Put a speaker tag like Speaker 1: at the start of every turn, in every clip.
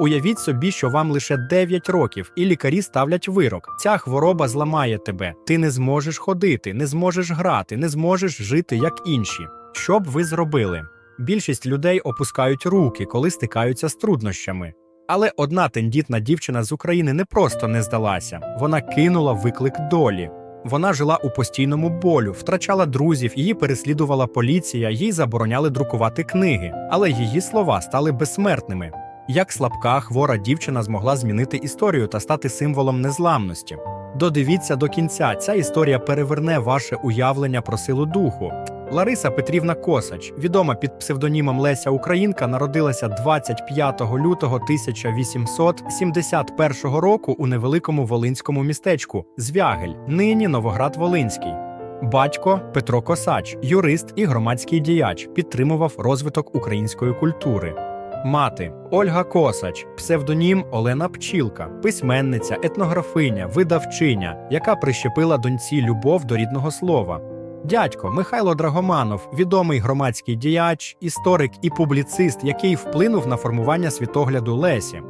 Speaker 1: Уявіть собі, що вам лише 9 років, і лікарі ставлять вирок. Ця хвороба зламає тебе. Ти не зможеш ходити, не зможеш грати, не зможеш жити як інші. Що б ви зробили? Більшість людей опускають руки, коли стикаються з труднощами. Але одна тендітна дівчина з України не просто не здалася, вона кинула виклик долі. Вона жила у постійному болю, втрачала друзів, її переслідувала поліція, їй забороняли друкувати книги, але її слова стали безсмертними. Як слабка, хвора дівчина змогла змінити історію та стати символом незламності. Додивіться до кінця, ця історія переверне ваше уявлення про силу духу. Лариса Петрівна Косач, відома під псевдонімом Леся Українка, народилася 25 лютого 1871 року у невеликому волинському містечку Звягель, нині Новоград Волинський. Батько Петро Косач, юрист і громадський діяч, підтримував розвиток української культури. Мати Ольга Косач, псевдонім Олена Пчілка, письменниця, етнографиня, видавчиня, яка прищепила доньці любов до рідного слова. Дядько Михайло Драгоманов, відомий громадський діяч, історик і публіцист, який вплинув на формування світогляду Лесі.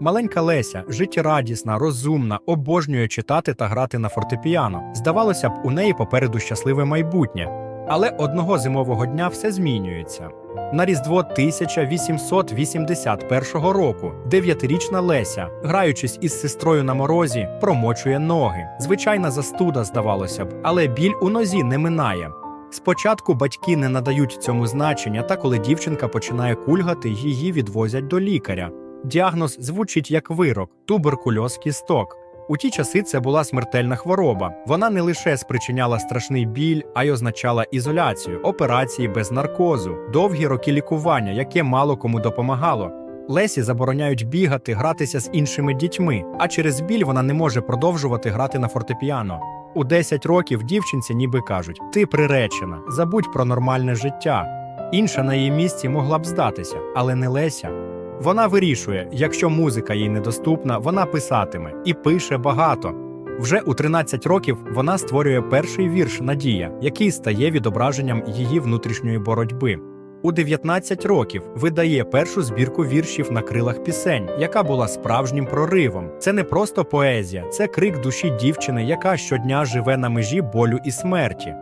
Speaker 1: Маленька Леся, життєрадісна, розумна, обожнює читати та грати на фортепіано. Здавалося б, у неї попереду щасливе майбутнє. Але одного зимового дня все змінюється. На Різдво 1881 року дев'ятирічна Леся, граючись із сестрою на морозі, промочує ноги. Звичайна застуда, здавалося б, але біль у нозі не минає. Спочатку батьки не надають цьому значення, та коли дівчинка починає кульгати, її відвозять до лікаря. Діагноз звучить як вирок туберкульоз кісток. У ті часи це була смертельна хвороба. Вона не лише спричиняла страшний біль, а й означала ізоляцію, операції без наркозу, довгі роки лікування, яке мало кому допомагало. Лесі забороняють бігати, гратися з іншими дітьми, а через біль вона не може продовжувати грати на фортепіано. У 10 років дівчинці ніби кажуть: ти приречена, забудь про нормальне життя. Інша на її місці могла б здатися, але не Леся. Вона вирішує, якщо музика їй недоступна, вона писатиме і пише багато. Вже у 13 років вона створює перший вірш Надія, який стає відображенням її внутрішньої боротьби. У 19 років видає першу збірку віршів на крилах пісень, яка була справжнім проривом. Це не просто поезія, це крик душі дівчини, яка щодня живе на межі болю і смерті.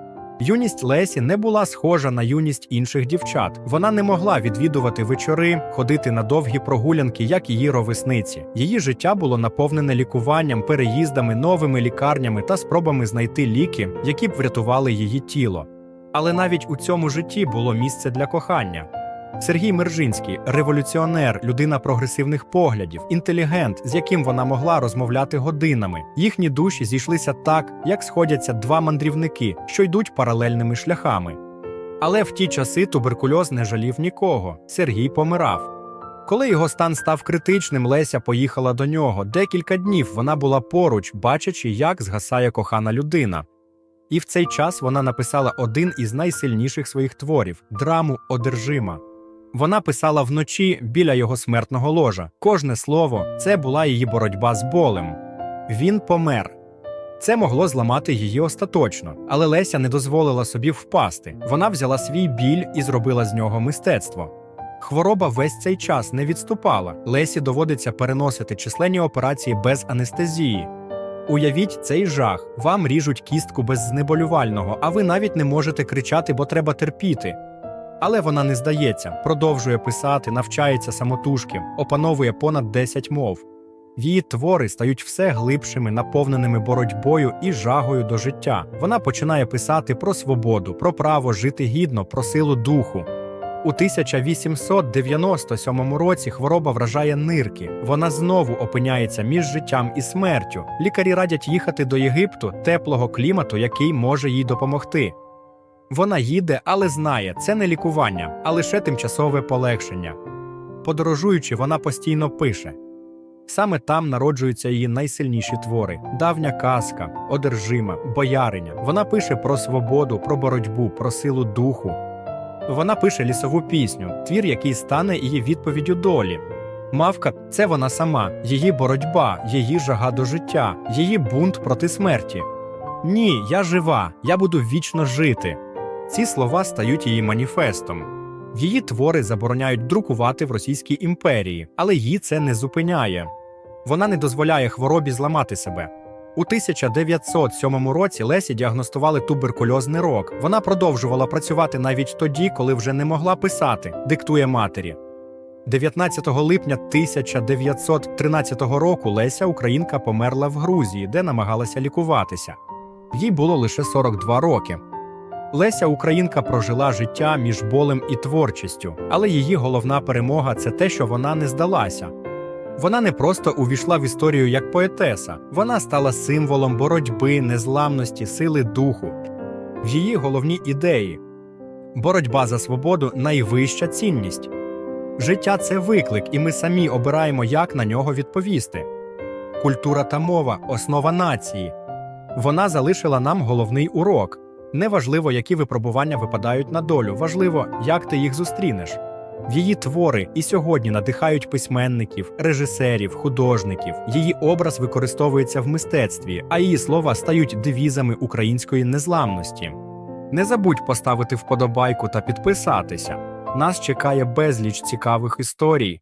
Speaker 1: Юність Лесі не була схожа на юність інших дівчат. Вона не могла відвідувати вечори, ходити на довгі прогулянки, як її ровесниці. Її життя було наповнене лікуванням, переїздами, новими лікарнями та спробами знайти ліки, які б врятували її тіло. Але навіть у цьому житті було місце для кохання. Сергій Мержинський революціонер, людина прогресивних поглядів, інтелігент, з яким вона могла розмовляти годинами. Їхні душі зійшлися так, як сходяться два мандрівники, що йдуть паралельними шляхами. Але в ті часи туберкульоз не жалів нікого. Сергій помирав. Коли його стан став критичним, Леся поїхала до нього. Декілька днів вона була поруч, бачачи, як згасає кохана людина. І в цей час вона написала один із найсильніших своїх творів драму Одержима. Вона писала вночі біля його смертного ложа. Кожне слово це була її боротьба з болем. Він помер. Це могло зламати її остаточно, але Леся не дозволила собі впасти. Вона взяла свій біль і зробила з нього мистецтво. Хвороба весь цей час не відступала. Лесі доводиться переносити численні операції без анестезії. Уявіть цей жах. Вам ріжуть кістку без знеболювального, а ви навіть не можете кричати, бо треба терпіти. Але вона не здається, продовжує писати, навчається самотужки, опановує понад 10 мов. Її твори стають все глибшими, наповненими боротьбою і жагою до життя. Вона починає писати про свободу, про право жити гідно, про силу духу. У 1897 році хвороба вражає нирки. Вона знову опиняється між життям і смертю. Лікарі радять їхати до Єгипту, теплого клімату, який може їй допомогти. Вона їде, але знає, це не лікування, а лише тимчасове полегшення. Подорожуючи, вона постійно пише. Саме там народжуються її найсильніші твори: давня казка, одержима, бояриня. Вона пише про свободу, про боротьбу, про силу духу. Вона пише лісову пісню, твір, який стане її відповіддю долі. Мавка це вона сама, її боротьба, її жага до життя, її бунт проти смерті. Ні, я жива, я буду вічно жити. Ці слова стають її маніфестом. Її твори забороняють друкувати в Російській імперії, але її це не зупиняє. Вона не дозволяє хворобі зламати себе. У 1907 році Лесі діагностували туберкульозний рок. Вона продовжувала працювати навіть тоді, коли вже не могла писати, диктує матері. 19 липня 1913 року Леся Українка померла в Грузії, де намагалася лікуватися. Їй було лише 42 роки. Леся Українка прожила життя між болем і творчістю, але її головна перемога це те, що вона не здалася. Вона не просто увійшла в історію як поетеса, вона стала символом боротьби, незламності, сили духу. В її головні ідеї боротьба за свободу найвища цінність. Життя це виклик, і ми самі обираємо, як на нього відповісти. Культура та мова основа нації. Вона залишила нам головний урок. Неважливо, які випробування випадають на долю, важливо, як ти їх зустрінеш. Її твори і сьогодні надихають письменників, режисерів, художників. Її образ використовується в мистецтві, а її слова стають девізами української незламності. Не забудь поставити вподобайку та підписатися. Нас чекає безліч цікавих історій.